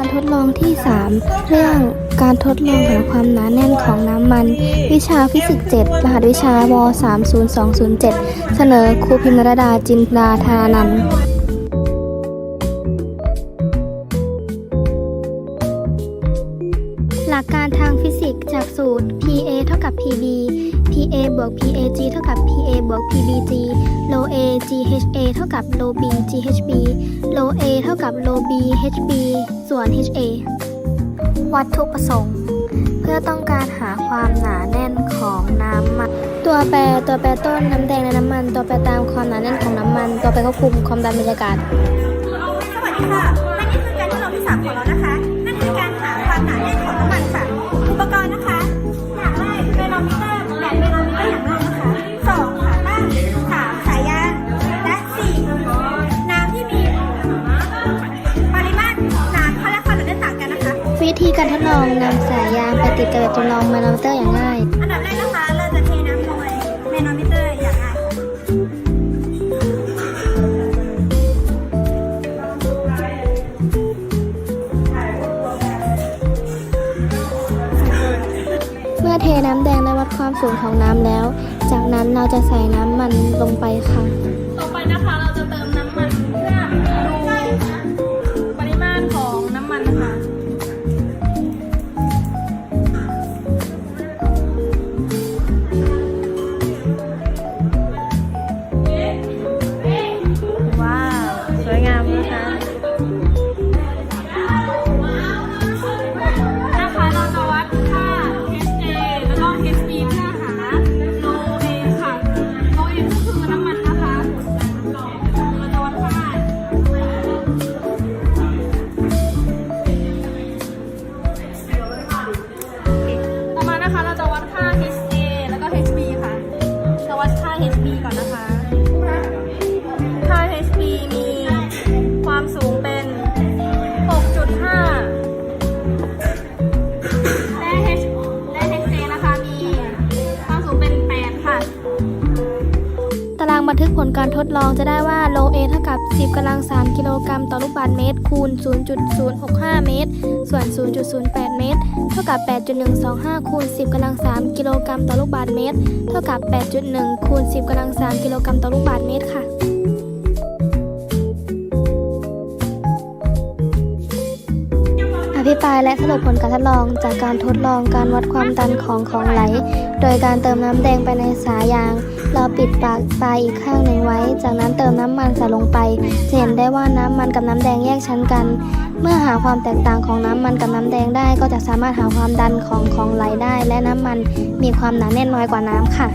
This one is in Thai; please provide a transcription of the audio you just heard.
การทดลองที่ 3 เรื่องการทดลองหาความหนาแน่นของน้ำมัน วิชาฟิสิกส์7รหัสวิชาว30207 เสนอครูพิมรดาจินดาธานันหลักการทางฟิสิกส์จากสูตร PA เท่ากับ PB PA บวก PAG เท่ากับ PA บวก PBG GHA เท่ากับ Low B GHB Low A เท่ากับ Low B HB ส่วน HA วัตถุประสงค์ เพื่อต้องการหาความหนาแน่นของน้ำมันตัวแปรตัวแปรต้นน้ำแดงและน้ำมัน ตัวแปรตามความหนาแน่นของน้ำมัน ตัวแปรควบคุมความดันบรรยากาศสวัสดีค่ะ องนำสายยางไปติดกับแบบจำลองมานอมิเตอร์อย่างง่าย อันดับแรกนะคะเราจะเทน้ำลงในเมโนมิเตอร์อย่างง่ายเมื่อเทน้ำแดงและวัดความสูงของน้ำแล้ว จากนั้นเราจะใส่น้ำมันลงไปค่ะ ต่อไปนะคะเราจะเติม บันทึกผลการทดลองจะได้ว่าโลเอเท่ากับ 10กำลัง 3 กิโลกรัมต่อลูกบาศก์เมตร คูณ 0.065 เมตร ส่วน 0.08 เมตร เท่ากับ 8.125 คูณ 10กำลัง 3 กิโลกรัมต่อลูกบาศก์เมตร เท่ากับ 8.1 คูณ 10กำลัง 3 กิโลกรัมต่อลูกบาศก์เมตรค่ะ อภิปรายและสรุปผลการทดลองจากการทดลองการวัดความดันของของไหล โดยการเติมน้ำแดงไปในสายยาง เราปิดปากปลายอีกข้างหนึ่งไว้ จากนั้นเติมน้ำมันใส่ลงไปจะเห็นได้ว่าน้ำมันกับน้ำแดงแยกชั้นกัน เมื่อหาความแตกต่างของน้ำมันกับน้ำแดงได้ ก็จะสามารถหาความดันของของไหลได้ และน้ำมันมีความหนาแน่นน้อยกว่าน้ำค่ะ